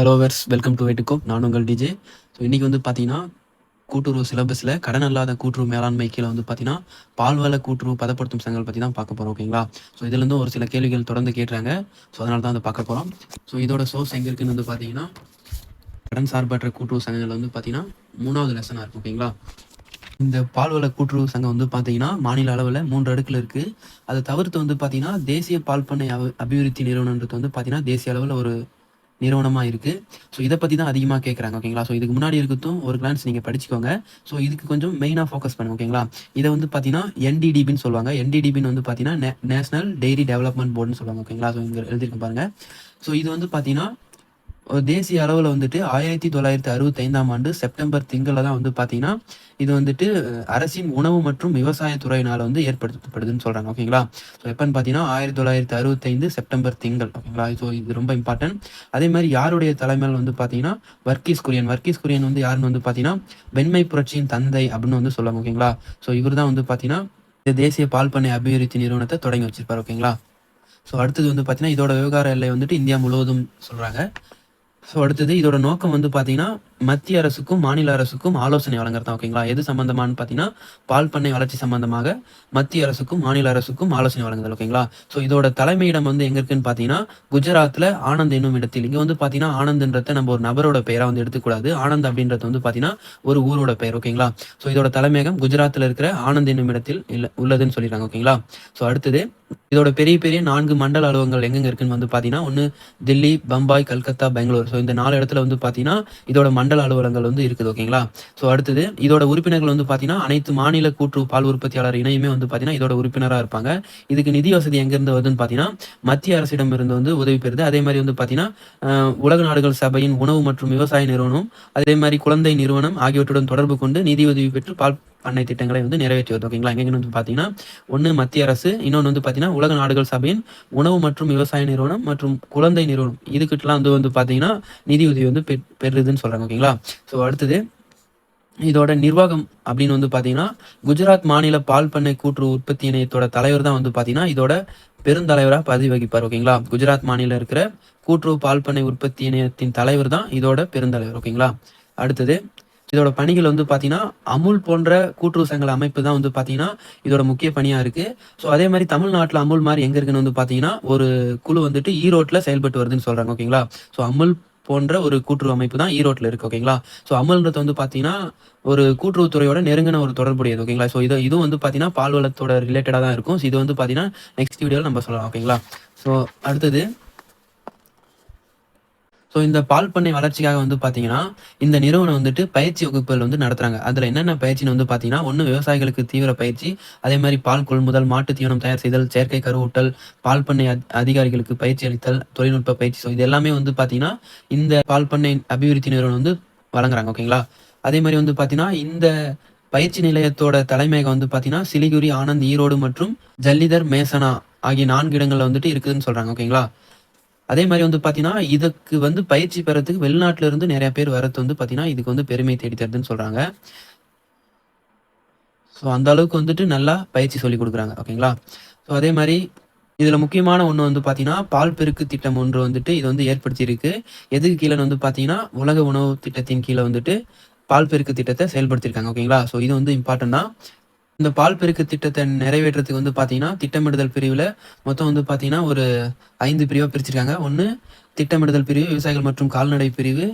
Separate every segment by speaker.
Speaker 1: Hello viewers welcome to வெட்டுக்கோ நான் உங்கள் டிஜே ஸோ இன்றைக்கி வந்து பார்த்தீங்கன்னா கூட்டுறவு சிலபஸில் கடன் அல்லாத கூட்டுறவு மேலாண்மை கீழே வந்து பார்த்தீங்கன்னா பால்வள கூட்டுறவு பதப்படுத்தும் சங்கங்கள் பற்றி தான் பார்க்க போகிறோம் ஓகேங்களா? ஸோ இதுலேருந்து ஒரு சில கேள்விகள் தொடர்ந்து கேட்டுறாங்க. ஸோ அதனால தான் அதை பார்க்க போகிறோம் ஸோ இதோட சோர்ஸ் எங்கே இருக்குன்னு வந்து பார்த்தீங்கன்னா கடன் சார்பற்ற கூட்டுறவு சங்கங்கள் வந்து பார்த்தீங்கன்னா மூணாவது லெசனாக இருக்கும் ஓகேங்களா? இந்த பால்வள கூட்டுறவு சங்கம் வந்து பார்த்தீங்கன்னா மாநில அளவில் மூன்று அடுக்கில் இருக்குது அதை தவிர்த்து வந்து பார்த்தீங்கன்னா தேசிய பால் பண்ணை அபி- அபிவிருத்தி நிறுவனன்றது வந்து பார்த்தீங்கன்னா தேசிய அளவில் ஒரு நிறுவனமாக இருக்குது ஸோ இதை பற்றி தான் அதிகமாக கேட்குறாங்க ஓகேங்களா ஸோ இதுக்கு முன்னாடி இருக்கட்டும் ஒரு கிளான்ஸ் நீங்கள் படிச்சுக்கோங்க. ஸோ இதுக்கு கொஞ்சம் மெயினாக ஃபோக்கஸ் பண்ணுங்க ஓகேங்களா இதை வந்து பார்த்தீங்கன்னா என்டிடிபின்னு சொல்லுவாங்க. என்டிடிபின்னு வந்து பார்த்தீங்கன்னா நேஷனல் டெய்ரி டெவலப்மெண்ட் போர்டுன்னு சொல்லுவாங்க ஓகேங்களா ஸோ இங்கே எழுதிருக்கு பாருங்க. ஸோ இது வந்து பார்த்தீங்கன்னா தேசிய அளவில் வந்துட்டு ஆயிரத்தி தொள்ளாயிரத்தி அறுபத்தைந்தாம் ஆண்டு செப்டம்பர் திங்களில் தான் வந்து பார்த்தீங்கன்னா இது வந்துட்டு அரசின் உணவு மற்றும் விவசாயத்துறையினால் வந்து ஏற்படுத்தப்படுதுன்னு சொல்கிறாங்க ஓகேங்களா? ஸோ எப்போன்னு பார்த்தீங்கன்னா ஆயிரத்தி தொள்ளாயிரத்தி அறுபத்தைந்து செப்டம்பர் திங்கள். ஓகேங்களா? ஸோ இது ரொம்ப இம்பார்ட்டன்ட் அதே மாதிரி யாருடைய தலைமையில் வந்து பார்த்தீங்கன்னா வர்க்கீஸ் குரியன். வர்க்கீஸ் குரியன் வந்து யாருன்னு வந்து பார்த்தீங்கன்னா வெண்மை புரட்சியின் தந்தை அப்படின்னு வந்து சொல்லுவாங்க. ஓகேங்களா? ஸோ இவர் தான் வந்து பார்த்தீங்கன்னா இந்த தேசிய பால் பண்ணை அபிவிருத்தி நிறுவனத்தை தொடங்கி வச்சிருப்பார். ஓகேங்களா? ஸோ அடுத்தது வந்து பார்த்தீங்கன்னா இதோட விவகார எல்லை வந்துட்டு இந்தியா முழுவதும் சொல்கிறாங்க ஸோ அடுத்தது இதோட நோக்கம் வந்து பார்த்தீங்கன்னா மத்திய அரசுக்கும் மாநில அரசுக்கும் ஆலோசனை வழங்குறது தான் ஓகேங்களா எது சம்பந்தமானு பார்த்தீங்கன்னா பால் பண்ணை வளர்ச்சி சம்பந்தமாக மத்திய அரசுக்கும் மாநில அரசுக்கும் ஆலோசனை வழங்குதல் ஓகேங்களா ஸோ இதோட தலைமையிடம் வந்து எங்க இருக்குன்னு பார்த்தீங்கன்னா குஜராத்தில் ஆனந்த் என்னும் இடத்தில். இங்கே வந்து பார்த்தீங்கன்னா ஆனந்த்ன்றத நம்ம ஒரு நபரோட பெயராக வந்து எடுத்துக்கூடாது. ஆனந்த் அப்படின்றது வந்து பார்த்தீங்கன்னா ஒரு ஊரோட பெயர் ஓகேங்களா ஸோ இதோட தலைமையகம் குஜராத்தில் இருக்கிற ஆனந்த் என்னும் இடத்தில் இல்ல உள்ளதுன்னு சொல்லிடுறாங்க ஓகேங்களா ஸோ அடுத்தது இதோட பெரிய பெரிய நான்கு மண்டல அலுவலகங்கள் எங்கெங்க இருக்குன்னு வந்து பார்த்தீங்கன்னா ஒன்று தில்லி பம்பாய் கல்கத்தா பெங்களூர். ஸோ இந்த நாலு இடத்துல வந்து பார்த்தீங்கன்னா இதோட மண்டல அலுவலகங்கள் வந்து இருக்குது ஓகேங்களா? ஸோ அடுத்தது இதோட உறுப்பினர்கள் வந்து பார்த்தீங்கன்னா அனைத்து மாநில கூட்டுறவு பால் உற்பத்தியாளர் இணையுமே வந்து பார்த்தீங்கன்னா இதோட உறுப்பினராக இருப்பாங்க. இதுக்கு நிதி வசதி எங்கேருந்து வருதுன்னு பார்த்தீங்கன்னா மத்திய அரசிடம் இருந்து வந்து உதவி பெறுது. அதே மாதிரி வந்து பார்த்தீங்கன்னா உலக நாடுகள் சபையின் உணவு மற்றும் விவசாய நிறுவனம் அதே மாதிரி குழந்தை நிறுவனம் ஆகியவற்றுடன் தொடர்பு கொண்டு நிதி உதவி பெற்று பால் பண்ணை திட்டங்களை வந்து நிறைவேற்றி வருது ஓகேங்களா எங்கெங்கன்னு வந்து பார்த்தீங்கன்னா ஒன்று மத்திய அரசு இன்னொன்று வந்து பார்த்தீங்கன்னா உலக நாடுகள் சபையின் உணவு மற்றும் விவசாய நிறுவனம் மற்றும் குழந்தை நிறுவனம். இதுக்கிட்டலாம் வந்து வந்து பார்த்தீங்கன்னா நிதியுதவி வந்து பெ- பெறுதுன்னு சொல்கிறாங்க ஓகேங்களா? ஸோ அடுத்தது இதோட நிர்வாகம் அப்படின்னு வந்து பார்த்தீங்கன்னா குஜராத் மாநில பால் பண்ணை கூட்டுறவு உற்பத்தி இணையத்தோட தலைவர் தான் வந்து பார்த்தீங்கன்னா இதோட பெருந்தலைவராக பதவி வகிப்பார். ஓகேங்களா? குஜராத் மாநிலம் இருக்கிற கூட்டுறவு பால் பண்ணை உற்பத்தி இணையத்தின் தலைவர் தான் இதோட பெருந்தலைவர். ஓகேங்களா? அடுத்தது இதோட பணிகள் வந்து பார்த்தீங்கன்னா அமுல் போன்ற கூட்டுறவு சங்கல அமைப்பு தான் வந்து பார்த்தீங்கன்னா இதோட முக்கிய பணியாக இருக்கு. ஸோ அதே மாதிரி தமிழ்நாட்டில் அமுல் மாதிரி எங்கே இருக்குன்னு வந்து பார்த்தீங்கன்னா ஒரு குழு வந்துட்டு ஈரோட்டில் செயல்பட்டு வருதுன்னு சொல்கிறாங்க ஓகேங்களா? ஸோ அமுல் போன்ற ஒரு கூட்டுறவு அமைப்பு தான் ஈரோட்டில் இருக்கு ஓகேங்களா? ஸோ அமல்ன்றது வந்து பார்த்தீங்கன்னா ஒரு கூட்டுறவுத்துறையோட நெருங்கின ஒரு தொடர்புடையது ஓகேங்களா? ஸோ இது இதுவும் வந்து பார்த்தீங்கன்னா பால்வளத்தோட ரிலேட்டடாக தான் இருக்கும். ஸோ இது வந்து பார்த்தீங்கன்னா நெக்ஸ்ட் வீடியோவில் நம்ம சொல்லலாம் ஓகேங்களா? ஸோ அடுத்தது ஸோ இந்த பால் பண்ணை வளர்ச்சிக்காக வந்து பார்த்தீங்கன்னா இந்த நிறுவனம் வந்துட்டு பயிற்சி வகுப்புகள் வந்து நடத்துறாங்க. அதில் என்னென்ன பயிற்சின்னு வந்து பார்த்தீங்கன்னா ஒன்று விவசாயிகளுக்கு தீவிர பயிற்சி அதே மாதிரி பால் கொள்முதல் மாட்டு தீவனம் தயார் செய்தல் செயற்கை கருவூட்டல் பால் பண்ணை அதிகாரிகளுக்கு பயிற்சி அளித்தல் தொழில்நுட்ப பயிற்சி. ஸோ இது எல்லாமே வந்து பார்த்தீங்கன்னா இந்த பால் பண்ணை அபிவிருத்தி நிறுவனம் வந்து வழங்குறாங்க ஓகேங்களா அதே மாதிரி வந்து பார்த்தீங்கன்னா இந்த பயிற்சி நிலையத்தோட தலைமையகம் வந்து பார்த்தீங்கன்னா சிலிகுரி ஆனந்த் ஈரோடு மற்றும் ஜல்லிதர் மேசனா ஆகிய நான்கு இடங்கள்ல வந்துட்டு இருக்குதுன்னு சொல்றாங்க ஓகேங்களா அதே மாதிரி வந்து பார்த்தீங்கன்னா இதுக்கு வந்து பயிற்சி பெறத்துக்கு வெளிநாட்டில இருந்து நிறைய பேர் வரது வந்து பார்த்தீங்கன்னா இதுக்கு வந்து பெருமை தேடி தருதுன்னு சொல்றாங்க. ஸோ அந்த அளவுக்கு வந்துட்டு நல்லா பயிற்சி சொல்லி கொடுக்குறாங்க. ஓகேங்களா? ஸோ அதே மாதிரி இதில் முக்கியமான ஒன்று வந்து பார்த்தீங்கன்னா பால் பெருக்கு திட்டம் ஒன்று வந்துட்டு இது வந்து ஏற்படுத்தியிருக்கு. எதுக்கு கீழே வந்து பார்த்தீங்கன்னா உலக உணவு திட்டத்தின் கீழே வந்துட்டு பால் பெருக்கு திட்டத்தை செயல்படுத்தியிருக்காங்க. ஓகேங்களா? ஸோ இது வந்து இம்பார்ட்டன்ட் தான். இந்த பால் பெருக்க திட்டத்தை நிறைவேற்றத்துக்கு வந்து பார்த்தீங்கன்னா திட்டமிடுதல் பிரிவில் மொத்தம் வந்து பார்த்தீங்கன்னா ஒரு ஐந்து பிரிவாக பிரிச்சிருக்காங்க. ஒன்று திட்டமிடுதல் பிரிவு விவசாயிகள் மற்றும் கால்நடை பிரிவு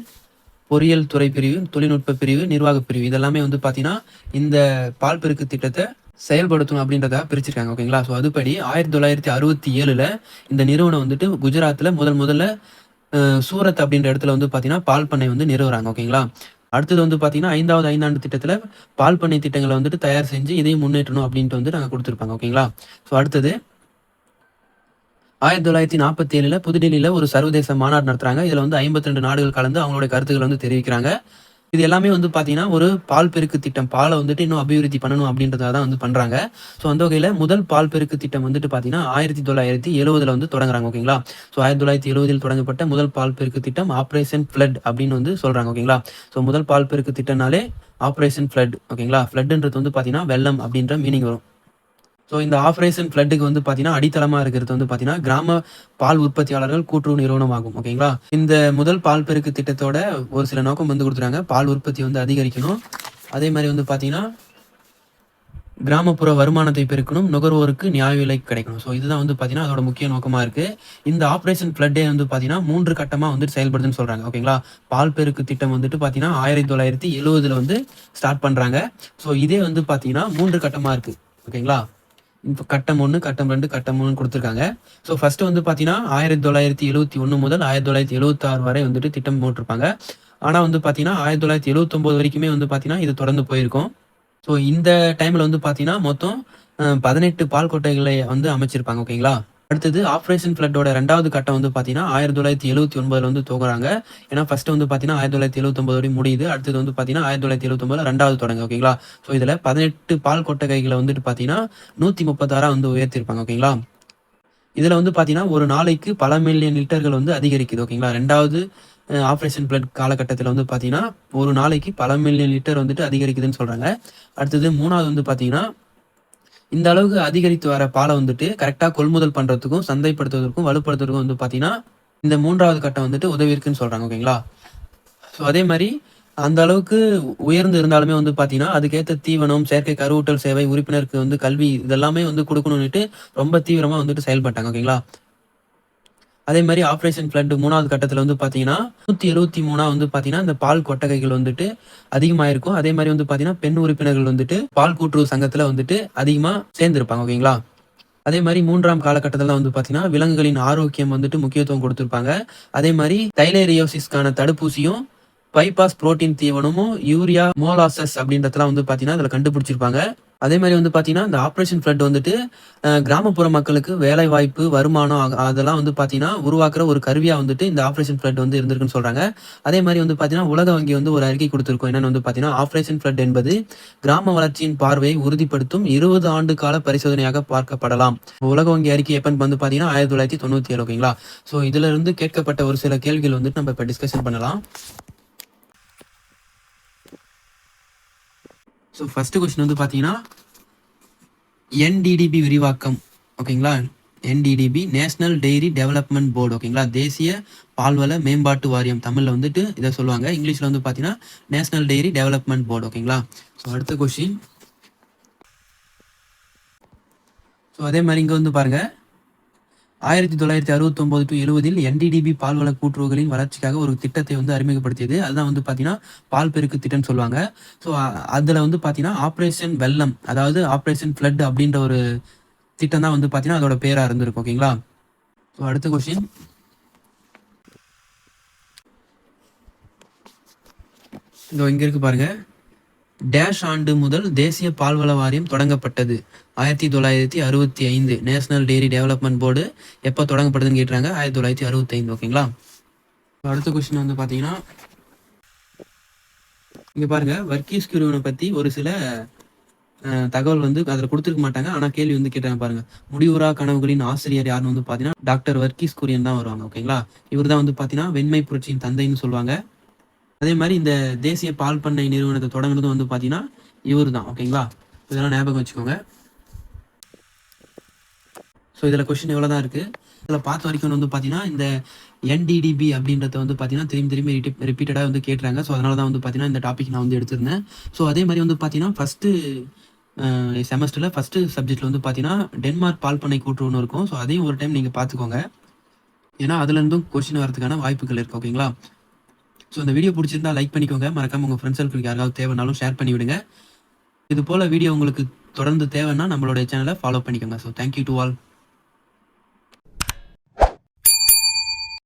Speaker 1: பொறியியல் துறை பிரிவு தொழில்நுட்ப பிரிவு நிர்வாக பிரிவு. இதெல்லாமே வந்து பார்த்தீங்கன்னா இந்த பால் பெருக்கு திட்டத்தை செயல்படுத்தணும் அப்படின்றத பிரிச்சிருக்காங்க. ஓகேங்களா? ஸோ அதுபடி ஆயிரத்தி தொள்ளாயிரத்தி அறுபத்தி ஏழில் இந்த நிறுவனம் வந்துட்டு குஜராத்தில் முதல் முதல்ல சூரத் அப்படின்ற இடத்துல வந்து பார்த்தீங்கன்னா பால் பண்ணை வந்து நிறுவுறாங்க. ஓகேங்களா? அடுத்தது வந்து பார்த்தீங்கன்னா ஐந்தாவது ஐந்தாண்டு திட்டத்தில் பால் பண்ணை திட்டங்களை வந்துட்டு தயார் செஞ்சு இதையும் முன்னேற்றணும் அப்படின்ட்டு வந்து நாங்கள் கொடுத்துருப்பாங்க ஓகேங்களா? ஸோ அடுத்தது ஆயிரத்தி தொள்ளாயிரத்தி நாற்பத்தி ஏழுல புதுடெல்லியில் ஒரு சர்வதேச மாநாடு நடத்துறாங்க. இதுல வந்து ஐம்பத்தி ரெண்டு நாடுகள் கலந்து அவங்களுடைய கருத்துக்களை வந்து தெரிவிக்கிறாங்க. இது எல்லாமே வந்து பார்த்தீங்கன்னா ஒரு பால் பெருக்கு திட்டம். பாலை வந்துட்டு இன்னும் அபிவிருத்தி பண்ணணும் அப்படின்றத தான் வந்து பண்ணுறாங்க ஸோ அந்த வகையில் முதல் பால் பெருக்கு திட்டம் வந்துட்டு பார்த்தீங்கன்னா ஆயிரத்தி தொள்ளாயிரத்தி எழுபதில் வந்து தொடங்குறாங்க ஓகேங்களா ஸோ ஆயிரத்தி தொள்ளாயிரத்தி எழுபதில் தொடங்கப்பட்ட முதல் பால் பெருக்கு திட்டம் ஆப்ரேஷன் ஃப்ளட் அப்படின்னு வந்து சொல்கிறாங்க ஓகேங்களா ஸோ முதல் பால் பெருக்கு திட்டம்னாலே ஆப்ரேஷன் ஃப்ளட் ஓகேங்களா ஃபிளட்ன்றது வந்து பார்த்தீங்கன்னா வெள்ளம் அப்படின்ற மீனிங் வரும். ஸோ இந்த ஆப்ரேஷன் ஃப்ளட்டுக்கு வந்து பார்த்தீங்கன்னா அடித்தளமாக இருக்கிறது வந்து பார்த்தீங்கன்னா கிராம பால் உற்பத்தியாளர்கள் கூட்டுறவு நிறுவனம் ஆகும் ஓகேங்களா இந்த முதல் பால் பெருக்கு திட்டத்தோட ஒரு சில நோக்கம் வந்து கொடுத்துருக்காங்க பால் உற்பத்தி வந்து அதிகரிக்கணும். அதே மாதிரி வந்து பார்த்தீங்கன்னா கிராமப்புற வருமானத்தை பெருக்கணும் நுகர்வோருக்கு நியாய விலை கிடைக்கணும். ஸோ இதுதான் வந்து பார்த்தீங்கன்னா அதோட முக்கிய நோக்கமாக இருக்குது இந்த ஆப்ரேஷன் ஃப்ளட்டே வந்து பார்த்தீங்கன்னா மூன்று கட்டமாக வந்துட்டு செயல்படுதுன்னு சொல்கிறாங்க ஓகேங்களா பால் பெருக்கு திட்டம் வந்துட்டு பார்த்தீங்கன்னா ஆயிரத்தி தொள்ளாயிரத்தி எழுபதில் வந்து ஸ்டார்ட் பண்ணுறாங்க ஸோ இதே வந்து பார்த்தீங்கன்னா மூன்று கட்டமாக இருக்குது ஓகேங்களா இப்போ கட்டம் ஒன்று கட்டம் ரெண்டு கட்டம் மூணு கொடுத்துருக்காங்க. ஸோ ஃபர்ஸ்ட் வந்து பார்த்தீங்கன்னா ஆயிரத்தி தொள்ளாயிரத்தி எழுவத்தி ஒன்று முதல் ஆயிரத்தி தொள்ளாயிரத்தி எழுவத்தாறு வரை வந்துட்டு திட்டம் போட்டிருப்பாங்க. ஆனால் வந்து பார்த்தீங்கன்னா ஆயிரத்தி தொள்ளாயிரத்தி எழுபத்தொம்போது வரைக்குமே வந்து பார்த்தீங்கன்னா இது தொடர்ந்து போயிருக்கும். ஸோ இந்த டைம்ல வந்து பார்த்தீங்கன்னா மொத்தம் பதினெட்டு பால் கொட்டைகளை வந்து அமைச்சிருப்பாங்க ஓகேங்களா அடுத்தது ஆப்ரேஷன் ஃப்ளட்டோட ரெண்டாவது கட்டம் வந்து பார்த்தீங்கன்னா ஆயிரத்தி தொள்ளாயிரத்தி எழுபத்தி ஒன்பதுல வந்து துவங்குறாங்க ஏன்னா ஃபர்ஸ்ட் வந்து பார்த்தீங்கன்னா ஆயிரத்தி தொள்ளாயிரத்தி எழுபத்தொம்பது வரை முடியுது. அடுத்தது வந்து பார்த்தீங்கன்னா ஆயிரத்தி தொள்ளாயிரத்தி எழுபத்தொம்பதுல ரெண்டாவது தொடங்க ஓகேங்களா ஸோ இதில் பதினெட்டு பால் கொட்டகைகளை வந்துட்டு பார்த்தீங்கன்னா நூற்றி முப்பத்தாறா வந்து உயர்த்திருப்பாங்க ஓகேங்களா இதில் வந்து பார்த்தீங்கன்னா ஒரு நாளைக்கு பல மில்லியன் லிட்டர்கள் வந்து அதிகரிக்குது ஓகேங்களா ரெண்டாவது ஆப்ரேஷன் பிளட் காலகட்டத்தில் வந்து பார்த்தீங்கன்னா ஒரு நாளைக்கு பல மில்லியன் லிட்டர் வந்துட்டு அதிகரிக்குதுன்னு சொல்கிறாங்க அடுத்தது மூணாவது வந்து பார்த்தீங்கன்னா இந்த அளவுக்கு அதிகரித்து வர பாலை வந்துட்டு கரெக்டாக கொள்முதல் பண்ணுறதுக்கும் சந்தைப்படுத்துவதற்கும் வலுப்படுத்துறதுக்கும் வந்து பார்த்தீங்கன்னா இந்த மூன்றாவது கட்டம் வந்துட்டு உதவி இருக்குன்னு சொல்கிறாங்க ஓகேங்களா? ஸோ அதே மாதிரி அந்த அளவுக்கு உயர்ந்து இருந்தாலுமே வந்து பார்த்தீங்கன்னா அதுக்கேற்ற தீவனம் செயற்கை கருவூட்டல் சேவை உறுப்பினருக்கு வந்து கல்வி இதெல்லாமே வந்து கொடுக்கணும்னுட்டு ரொம்ப தீவிரமாக வந்துட்டு செயல்பட்டாங்க ஓகேங்களா? அதே மாதிரி ஆப்ரேஷன் ஃப்ளட் மூணாவது கட்டத்தில் வந்து பார்த்தீங்கன்னா நூற்றி எழுபத்தி மூணாக வந்து பார்த்தீங்கன்னா இந்த பால் கொட்டகைகள் வந்துட்டு அதிகமாக இருக்கும் அதே மாதிரி வந்து பார்த்தீங்கன்னா பெண் உறுப்பினர்கள் வந்துட்டு பால் கூட்டுறவு சங்கத்தில் வந்துட்டு அதிகமாக சேர்ந்துருப்பாங்க ஓகேங்களா? அதே மாதிரி மூன்றாம் காலகட்டத்தில் வந்து பார்த்தீங்கன்னா விலங்குகளின் ஆரோக்கியம் வந்துட்டு முக்கியத்துவம் கொடுத்துருப்பாங்க. அதே மாதிரி தைலேரியோசிஸ்க்கான தடுப்பூசியும் பைபாஸ் புரோட்டீன் தீவனமும் யூரியா மோலாசஸ் அப்படின்றதெல்லாம் வந்து பார்த்தீங்கன்னா அதில் கண்டுபிடிச்சிருப்பாங்க. அதே மாதிரி வந்து பார்த்தீங்கன்னா இந்த ஆப்ரேஷன் ஃப்ளட் வந்துட்டு கிராமப்புற மக்களுக்கு வேலை வாய்ப்பு வருமானம் அதெல்லாம் வந்து பார்த்தீங்கன்னா உருவாக்குற ஒரு கருவியாக வந்துட்டு இந்த ஆப்ரேஷன் ஃப்ளட் வந்து இருந்திருக்குன்னு சொல்கிறாங்க அதே மாதிரி வந்து பார்த்தீங்கன்னா உலக வங்கி வந்து ஒரு அறிக்கை கொடுத்துருக்கோம். என்னென்னு வந்து பார்த்தீங்கன்னா ஆப்ரேஷன் ஃப்ளட் என்பது கிராம வளர்ச்சியின் பார்வையை உறுதிப்படுத்தும் இருபது ஆண்டு கால பரிசோதனையாக பார்க்கப்படலாம். உலக வங்கி அறிக்கை எப்பன்னு வந்து பார்த்தீங்கன்னா ஆயிரத்தி தொள்ளாயிரத்தி தொண்ணூற்றி ஏழு ஓகேங்களா? ஸோ இதுல இருந்து கேட்கப்பட்ட ஒரு சில கேள்விகள் வந்துட்டு நம்ம இப்போ டிஸ்கஷன் பண்ணலாம். ஸோ ஃபஸ்ட்டு கொஸ்டின் வந்து பார்த்தீங்கன்னா என்டிடிபி விரிவாக்கம் ஓகேங்களா NDDB national dairy development board ஓகேங்களா தேசிய பால்வள மேம்பாட்டு வாரியம் தமிழில் வந்துட்டு இதை சொல்லுவாங்க. இங்கிலீஷில் வந்து பார்த்தீங்கன்னா நேஷனல் டெய்ரி டெவலப்மெண்ட் போர்டு ஓகேங்களா ஸோ அடுத்த கொஸ்டின் ஸோ அதே மாதிரி இங்கே வந்து பாருங்கள் ஆயிரத்தி தொள்ளாயிரத்தி அறுபத்தொம்போது டு எழுபதில் என்டிடிபி பால்வள கூட்டுறவுகளின் வளர்ச்சிக்காக ஒரு திட்டத்தை வந்து அறிமுகப்படுத்தியது. அதுதான் வந்து பார்த்தீங்கன்னா பால் பெருக்கு திட்டம்னு சொல்லுவாங்க. ஸோ அதில் வந்து பார்த்தீங்கன்னா ஆப்ரேஷன் வெள்ளம் அதாவது ஆப்ரேஷன் ஃப்ளட் அப்படின்ற ஒரு திட்டம் தான் வந்து பார்த்தீங்கன்னா அதோட பேராக இருந்திருக்கும் ஓகேங்களா? ஸோ அடுத்த கொஸ்டின் இதோ இங்கே இருக்கு பாருங்கள் டேஷ் ஆண்டு முதல் தேசிய பால்வள வாரியம் தொடங்கப்பட்டது. ஆயிரத்தி தொள்ளாயிரத்தி அறுபத்தி ஐந்து நேஷனல் டெய்ரி டெவலப்மெண்ட் போர்டு எப்போ தொடங்கப்படுதுன்னு கேட்டுறாங்க ஆயிரத்தி தொள்ளாயிரத்தி அறுபத்தைந்து ஓகேங்களா? அடுத்த கொஸ்டின் வந்து பார்த்தீங்கன்னா இங்கே பாருங்க வர்க்கீஸ் குருவனை பற்றி ஒரு சில தகவல் வந்து அதில் கொடுத்துருக்க மாட்டாங்க. ஆனால் கேள்வி வந்து கேட்டாங்க பாருங்க. முடிவுரா கனவுகளின் ஆசிரியர் யாருன்னு வந்து பார்த்தீங்கன்னா டாக்டர் வர்க்கீஸ் குரியன் தான் வருவாங்க ஓகேங்களா? இவர் தான் வந்து பார்த்தீங்கன்னா வெண்மை புரட்சியின் தந்தைன்னு சொல்லுவாங்க. அதே மாதிரி இந்த தேசிய பால் பண்ணை நிறுவனத்தை தொடங்குனது வந்து பார்த்தீங்கன்னா இவர் தான் ஓகேங்களா? இதெல்லாம் ஞாபகம் வச்சுக்கோங்க. ஸோ இதில் கொஷின் எவ்வளோ தான் இருக்குது இதில் பார்த்த வரைக்கும் வந்து பார்த்தீங்கன்னா இந்த என்டிடிபி அப்படின்றத வந்து பார்த்தீங்கன்னா திரும்பி திரும்பி ரிப்பீட்டடாக வந்து கேட்டுறாங்க. ஸோ அதனால தான் வந்து பார்த்தீங்கன்னா இந்த டாபிக் நான் வந்து எடுத்திருந்தேன். ஸோ அதே மாதிரி வந்து பார்த்தீங்கன்னா ஃபஸ்ட்டு செமஸ்டரில் ஃபஸ்ட்டு சப்ஜெக்ட்டில் வந்து பார்த்தீங்கன்னா டென்மார்க் பால் பண்ணை கூட்டுறவுன்னு இருக்கும். ஸோ அதையும் ஒரு டைம் நீங்கள் பார்த்துக்கோங்க. ஏன்னா அதுலேருந்தும் கொஷின் வரதுக்கான வாய்ப்புகள் இருக்குது ஓகேங்களா? ஸோ இந்த வீடியோ பிடிச்சிருந்தா லைக் பண்ணிக்கோங்க. மறக்காம உங்கள் ஃப்ரெண்ட்ஸ் சர்க்கிளுக்கு யாராவது தேவைனாலும் ஷேர் பண்ணி விடுங்க இது போல் வீடியோ உங்களுக்கு தொடர்ந்து தேவைன்னா நம்மளுடைய சேனலை ஃபாலோ பண்ணிக்கோங்க. So thank you to all